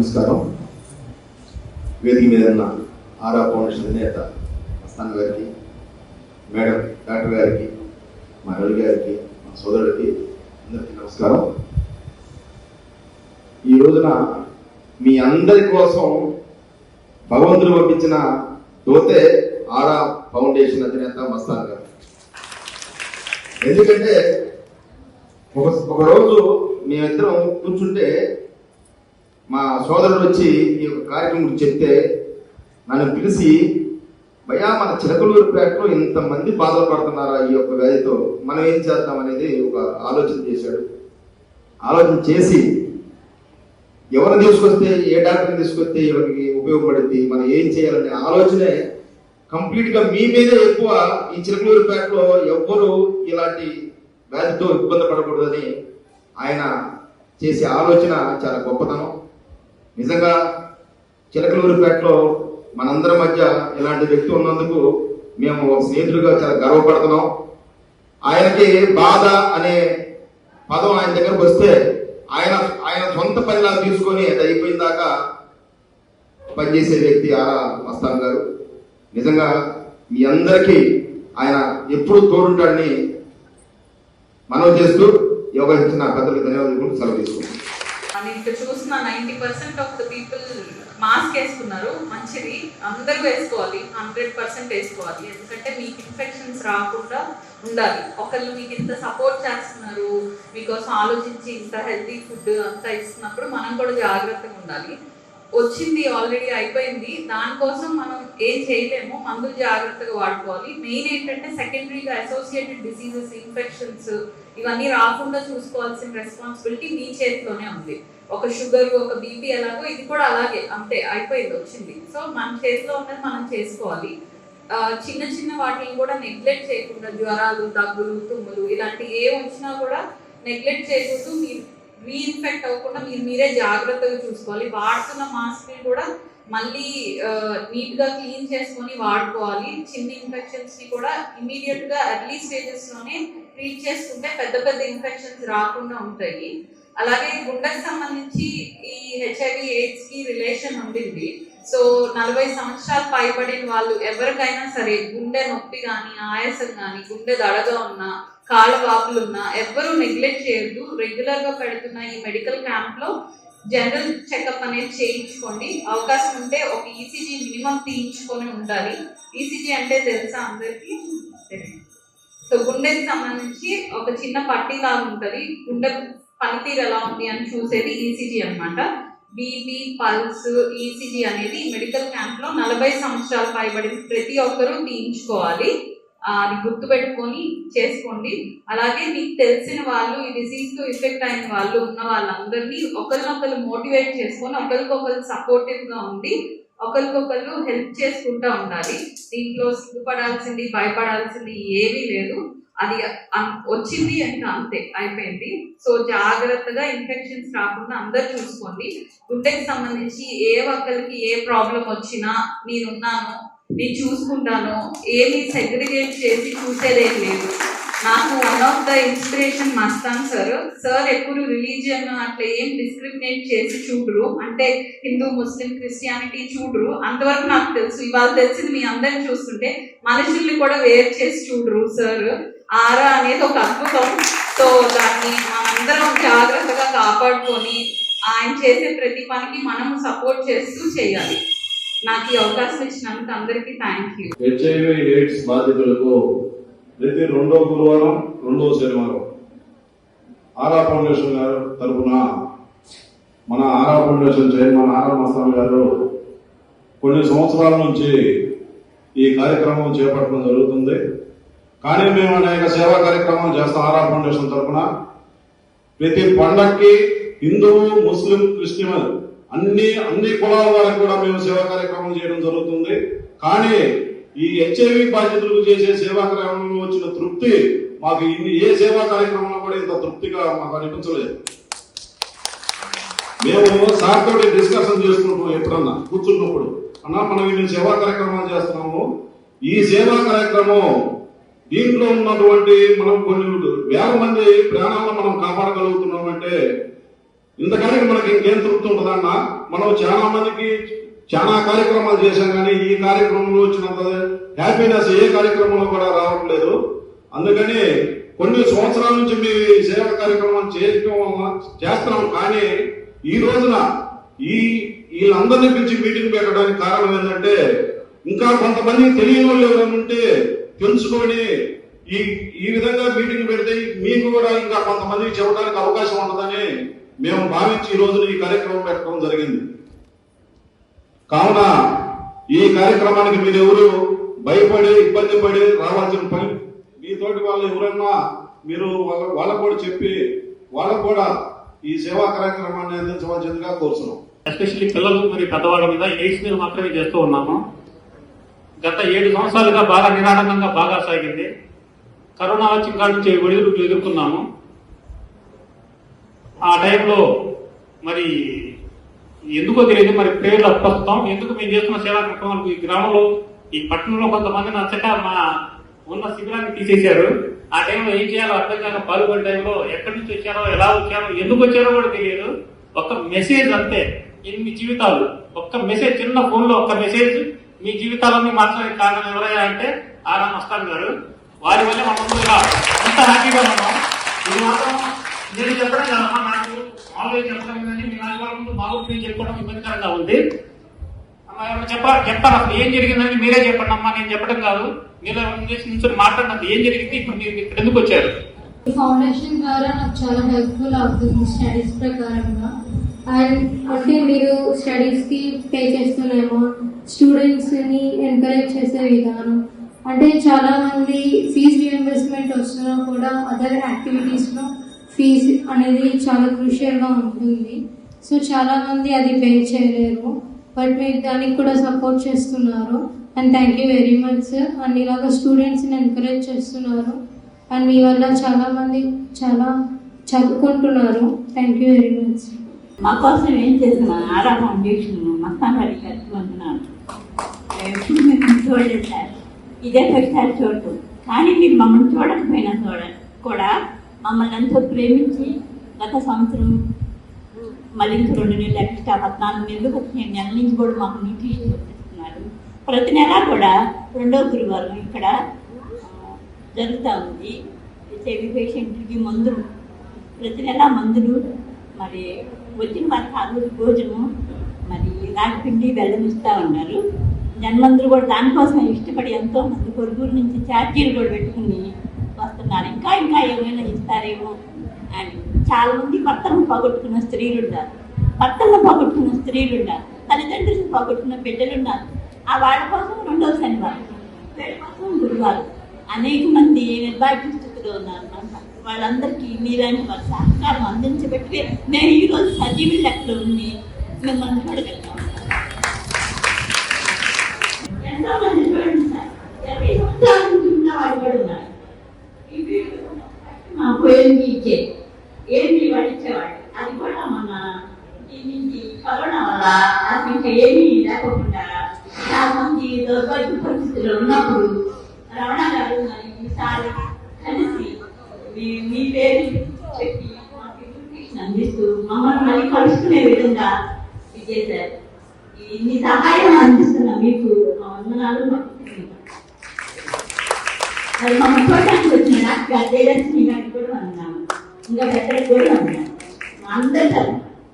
నమస్కారం. వేదిక మీద ఉన్న ఆరా ఫౌండేషన్ అధినేత మస్తాన్ గారికి మేడం డాక్టర్ గారికి మా రవి గారికి మా సోదరుడికి అందరికీ నమస్కారం. ఈ రోజున మీ అందరి కోసం భగవంతుడు పంపించిన దోతే ఆరా ఫౌండేషన్ అధినేత మస్తాన్ గారు. ఎందుకంటే ఒక ఒక రోజు మేమిద్దరం కూర్చుంటే మా సోదరుడు వచ్చి ఈ యొక్క కార్యక్రమం గురించి చెప్తే నన్ను పిలిచి భయా మన చిలకలూరుపేటలో ఇంతమంది బాధలు పడుతున్నారా ఈ యొక్క వ్యాధితో? మనం ఏం చేద్దాం? అనేది ఒక ఆలోచన చేశాడు. ఆలోచన చేసి ఎవరిని తీసుకొస్తే ఏ డాక్టర్ని తీసుకొస్తే ఎవరికి ఉపయోగపడుద్ది? మనం ఏం చేయాలనే ఆలోచనే కంప్లీట్గా మీ మీదే ఎక్కువ ఈ చిలకలూరుపేటలో ఎవ్వరు ఇలాంటి వ్యాధితో ఇబ్బంది పడకూడదని ఆయన చేసే ఆలోచన చాలా గొప్పతనం. నిజంగా చిలకలూరుపేటలో మనందరి మధ్య ఇలాంటి వ్యక్తి ఉన్నందుకు మేము ఒక స్నేహితుడిగా చాలా గర్వపడుతున్నాం. ఆయనకి బాధ అనే పదం ఆయన దగ్గరకు వస్తే ఆయన ఆయన సొంత పనిలా తీసుకొని అయిపోయిన దాకా పనిచేసే వ్యక్తి ఆరా మస్తాన్ గారు. నిజంగా మీ అందరికీ ఆయన ఎప్పుడు తోడుంటాడని మనవి చేస్తూ యోగా ఇచ్చిన పెద్దలకు ధన్యవాదాలు సెలవు తీసుకుంటాం ఇప్పుడు చూసిన ninety percent of the people mask వేసుకున్నారు. మంచిది. అందరూ వేసుకోవాలి. హండ్రెడ్ పర్సెంట్ వేసుకోవాలి. ఎందుకంటే మీకు ఇన్ఫెక్షన్స్ రాకుండా ఉండాలి. ఒకళ్ళు మీకు ఇంత సపోర్ట్ చేస్తున్నారు మీకోసం ఆలోచించి ఇంత హెల్తీ ఫుడ్ అంతా ఇస్తున్నప్పుడు మనం కూడా జాగ్రత్తగా ఉండాలి. వచ్చింది ఆల్రెడీ అయిపోయింది. దానికోసం మనం ఏం చేయలేము. మందులు జాగ్రత్తగా వాడుకోవాలి. మెయిన్ ఏంటంటే సెకండరీగా అసోసియేటెడ్ డిసీజెస్ ఇన్ఫెక్షన్స్ ఇవన్నీ రాకుండా చూసుకోవాల్సిన రెస్పాన్సిబిలిటీ మీ చేతిలోనే ఉంది. ఒక షుగర్ ఒక బీపీ ఎలాగో ఇది కూడా అలాగే అంతే అయిపోయింది వచ్చింది. సో మన చేతిలో ఉన్నది మనం చేసుకోవాలి. చిన్న చిన్న వాటిని కూడా నెగ్లెక్ట్ చేయకుండా జ్వరాలు దగ్గులు తుమ్ములు ఇలాంటి ఏ వచ్చినా కూడా నెగ్లెక్ట్ చేయకూడదు. మీరు రీఇన్ఫెక్ట్ అవ్వకుండా మీరు మీరే జాగ్రత్తగా చూసుకోవాలి. వాడుతున్న మాస్క్ని కూడా మళ్ళీ నీట్గా క్లీన్ చేసుకొని వాడుకోవాలి. చిన్న ఇన్ఫెక్షన్స్ని కూడా ఇమీడియట్గా ఎర్లీ స్టేజెస్లోనే ట్రీట్ చేసుకుంటే పెద్ద పెద్ద ఇన్ఫెక్షన్స్ రాకుండా ఉంటాయి. అలాగే గుండెకి సంబంధించి ఈ హెచ్ఐవి ఎయిడ్స్కి రిలేషన్ ఉండింది. సో నలభై సంవత్సరాలు పైబడిన వాళ్ళు ఎవరికైనా సరే గుండె నొప్పి కానీ ఆయాసం కానీ గుండె దడగా ఉన్నా కాళ్ళ వాపులు ఉన్నా ఎవ్వరూ నెగ్లెక్ట్ చేయొద్దు. రెగ్యులర్గా పెడుతున్న ఈ మెడికల్ క్యాంప్లో జనరల్ చెకప్ అనేది చేయించుకోండి. అవకాశం ఉంటే ఒక ఈసీజీ మినిమం తీయించుకొని ఉండాలి. ఈసీజీ అంటే తెలుసా అందరికీ? సో గుండెకి సంబంధించి ఒక చిన్న పట్టీ లాగా ఉంటుంది. గుండె పనితీరు ఎలా ఉంది అని చూసేది ఈసీజీ అనమాట బీపీ పల్స్ ఈసీజీ అనేది మెడికల్ క్యాంప్లో నలభై సంవత్సరాలు పైబడి ప్రతి ఒక్కరూ తీయించుకోవాలి. అది గుర్తుపెట్టుకొని చేసుకోండి. అలాగే మీకు తెలిసిన వాళ్ళు ఈ డిసీజ్తో ఎఫెక్ట్ అయిన వాళ్ళు ఉన్న వాళ్ళందరినీ ఒకరినొకరు మోటివేట్ చేసుకొని ఒకరికొకరు సపోర్టివ్గా ఉండి ఒకరికొకరు హెల్ప్ చేసుకుంటూ ఉండాలి. దీంట్లో సిగ్గుపడాల్సింది భయపడాల్సింది ఏమీ లేదు. అది వచ్చింది అంటే అంతే అయిపోయింది. సో జాగ్రత్తగా ఇన్ఫెక్షన్స్ రాకుండా అందరు చూసుకోండి. గుండెకి సంబంధించి ఏ ఒక్కరికి ఏ ప్రాబ్లం వచ్చినా నేనున్నాను నేను చూసుకుంటాను. ఏమి సెగ్రిగేట్ చేసి చూసేదేం లేదు. నాకు one of the inspiration Mastan sir sir ఎప్పుడు రిలీజియన్ అట్లా ఏం డిస్క్రిమినేట్ చేసి చూడరు. అంటే హిందూ ముస్లిం క్రిస్టియానిటీ చూడరు. అంతవరకు నాకు తెలుసు. ఇవాళ తెలిసింది మీ అందరిని చూస్తుంటే మనుషుల్ని కూడా వేరు చేసి చూడరు సార్ ఆరా అనేది ఒక అద్భుతం. సో దాన్ని మనందరం జాగ్రత్తగా కాపాడుకొని ఆయన చేసే ప్రతి పనికి మనం సపోర్ట్ చేస్తూ చేయాలి. నాకు ఈ అవకాశం ఇచ్చినందుకు అందరికీ థ్యాంక్ యూ హెచ్ఐవి ఎయిడ్స్ బాధితులకు ప్రతి రెండో గురువారం రెండో శనివారం ఆరా ఫౌండేషన్ గారు తరపున మన ఆరా ఫౌండేషన్ చైర్మన్ ఆరా మస్తాన్ గారు కొన్ని సంవత్సరాల నుంచి ఈ కార్యక్రమం చేపట్టడం జరుగుతుంది. కానీ మేము అనేక సేవా కార్యక్రమాలు చేస్తాం ఆరా ఫౌండేషన్ తరఫున ప్రతి పండక్కి హిందువు ముస్లిం క్రిస్టియన్ అన్ని అన్ని కులాల వారికి కూడా మేము సేవా కార్యక్రమం చేయడం జరుగుతుంది. కానీ ఈ హెచ్ఐవి బాధితులకు చేసే సేవా కార్యక్రమంలో వచ్చిన తృప్తి మాకు ఇన్ని ఏ సేవా కార్యక్రమంలో కూడా ఇంత తృప్తిగా మాకు అనిపించలేదు. మేము సార్తో డిస్కషన్ చేసుకుంటాం ఎప్పుడన్నా కూర్చున్నప్పుడు అన్నా మనం ఇన్ని సేవా కార్యక్రమాలు చేస్తున్నాము. ఈ సేవా కార్యక్రమం దీంట్లో ఉన్నటువంటి మనం కొన్ని వేల మంది ప్రాణాలను మనం కాపాడగలుగుతున్నాం అంటే ఇంతకానికి మనకి ఇంకేం తృప్తి ఉంటుందన్న మనం చాలా మందికి చాలా కార్యక్రమాలు చేశాం కానీ ఈ కార్యక్రమంలో వచ్చినంత హ్యాపీనెస్ ఏ కార్యక్రమంలో కూడా రావట్లేదు అందుకని కొన్ని సంవత్సరాల నుంచి మీ సేవ కార్యక్రమం చేయడం చేస్తున్నాం కానీ ఈ రోజున ఈ వీళ్ళందరినీ పిలిచి మీటింగ్ పెట్టడానికి కారణం ఏంటంటే ఇంకా కొంతమంది తెలియని వాళ్ళు ఉంటే తెలుసుకొని ఈ ఈ విధంగా మీటింగ్ పెడితే మీకు కూడా ఇంకా కొంతమందికి చెప్పడానికి అవకాశం ఉంటుందని మేము భావించి ఈ రోజున ఈ కార్యక్రమం పెట్టడం జరిగింది. కావున ఈ కార్యక్రమానికి మీరెవరు భయపడి ఇబ్బంది పడి రావాల్సిన పని మీతోటి వాళ్ళు ఎవరన్నా మీరు వాళ్ళ వాళ్ళకు కూడా చెప్పి వాళ్ళకు కూడా ఈ సేవా కార్యక్రమాన్ని అందించవలసిందిగా కోరుతున్నాం. ఎస్పెషల్లీ పిల్లలు మరి పెద్దవాళ్ళ మీద ఎయిడ్స్ మీద మాత్రమే చేస్తూ ఉన్నాము. గత ఏడు సంవత్సరాలుగా బాగా నిరాడంగా బాగా సాగింది. కరోనా వచ్చిన కాడి నుంచి ఒడిదుడుకులు ఎదుర్కొన్నాము. ఆ టైంలో మరి ఎందుకో తెలియదు మరి పేర్లు అప్పస్తాం. ఎందుకు మేము చేస్తున్న సేవా కార్యక్రమాలు ఈ గ్రామంలో ఈ పట్టణంలో కొంతమంది నచ్చక మా ఉన్న శిబిరాన్ని తీసేశారు. ఆ టైంలో ఏం చేయాలో అర్థం కాక పాల్గొనే టైంలో ఎక్కడి నుంచి వచ్చారో ఎలా వచ్చారో ఎందుకు వచ్చారో కూడా తెలియదు. ఒక్క మెసేజ్ అంతే. ఇన్ని జీవితాలు. ఒక్క మెసేజ్ చిన్న ఫోన్లో ఒక్క మెసేజ్. మీ జీవితాలన్నీ మార్చడానికి కారణం ఎవరయ్యా అంటే ఆరా మస్తాన్ గారు. వారి వల్లే మనం ఇలా అంత హ్యాపీగా ఉన్నాం. ఇది మాత్రం నేను చెప్పడం కాదమ్మా నాకు మామూలుగా చెప్పడం కానీ మీ నాలుగు వాళ్ళ ముందు బాగుంటుంది చెప్పడం ఇబ్బందికరంగా ఉంది. అమ్మా, ఎవరు చెప్ప చెప్తారు అసలు ఏం జరిగిందని మీరే చెప్పండి అమ్మా నేను చెప్పడం కాదు. మీరు ఎవరి నుంచి ఏం జరిగింది? ఇప్పుడు మీరు ఇక్కడ ఎందుకు వచ్చారు? ఈ ఫౌండేషన్ ద్వారా నాకు చాలా హెల్ప్ఫుల్ అవుతుంది స్టడీస్ ప్రకారంగా. అండ్ అంటే మీరు స్టడీస్కి పే చేస్తున్న అమౌంట్ స్టూడెంట్స్ని ఎంకరేజ్ చేసే విధానం. అంటే చాలా మంది ఫీజ్ రియంబర్స్మెంట్ వస్తున్నా కూడా అదర్ యాక్టివిటీస్లో ఫీజు అనేది చాలా క్రూషియల్గా ఉంటుంది. సో చాలా మంది అది పే చేయలేరు బట్ మీరు దానికి కూడా సపోర్ట్ చేస్తున్నారు. And thank you very much sir. And ఇలాగ స్టూడెంట్స్ని ఎంకరేజ్ చేస్తున్నారు. అండ్ మీ వల్ల చాలా మంది చాలా చదువుకుంటున్నారు. Thank you very much. మా కోసం ఏం చేసిన ఆరా ఫౌండేషన్ మొత్తం గారి కట్టుకుంటున్నాను. ఎప్పుడు మేము చూడలేదు సార్. ఇదే ఒకసారి చూడటం కానీ మీరు మమ్మల్ని చూడకపోయినా చూడ కూడా మమ్మల్ని ఎంతో ప్రేమించి గత సంవత్సరం మళ్ళీ ఇంక రెండు నెలలు ఎక్స్ట్రా పద్నాలుగు నెలలు పదిహేను నెలల నుంచి కూడా మాకు న్యూట్రిషన్ చూపిస్తున్నారు ప్రతి నెల కూడా రెండో గురువారం ఇక్కడ జరుగుతూ ఉంది. చెవి పేషెంట్కి మందులు ప్రతి నెల మందులు మరి వచ్చిన వారికి ఆ రోజు భోజనం మరి రాగిపిండి బెల్లం ఇస్తూ ఉన్నారు. జన్మందరూ కూడా దానికోసం ఇష్టపడి ఎంతో మంది పొరుగురు నుంచి ఛార్జీలు కూడా పెట్టుకుని తప్ప ఇంకా ఏమైనా ఇస్తారేమో అని. చాలా మంది భర్తలను పోగొట్టుకున్న స్త్రీలు ఉన్నారు భర్తలను పోగొట్టుకున్న స్త్రీలు ఉన్నారు తల్లిదండ్రులను పోగొట్టుకున్న బిడ్డలు ఉన్నారు ఆ వాళ్ళ కోసం రెండో శనివారం వీళ్ళ కోసం గురువారం. అనేక మంది నిర్భాగ్య స్థితిలో ఉన్నారు. వాళ్ళందరికీ మీలాంటి వారి సహకారం అందించబెట్టి నేను ఈరోజు సజీవి లెక్కలో ఉండి మిమ్మల్ని చూడగలుగుతాం ఎంతో మంది చూడండి సార్. ఇరవై సంవత్సరాల నుంచి ఉన్న వాళ్ళు కూడా ఉన్నారు? మాకు ఏంటి ఇచ్చేది ఏమి వాడు అది కూడా మన దీని నుంచి కరోనా వల్ల అది ఇంకా ఏమీ లేకుండా చాలా మంది దౌర్భాగ్య పరిస్థితులు ఉన్నప్పుడు రమణ గారు మరి ఈసారి కలిసి మీ పేరు చెప్పి మాకు ఇన్ఫర్మేషన్ అందిస్తూ మమ్మల్ని మళ్ళీ కలుసుకునే విధంగా ఇది ఇన్ని సహాయం అందిస్తున్న మీకు మా వందనాలు మా కృతజ్ఞతలు. మరి మమ్మల్ని చూడడానికి వచ్చిన గారు జయలక్ష్మి గారికి కూడా వందనాము ఇంకా ఎక్కడికి కూడా వందనాము మా అందరి తరఫున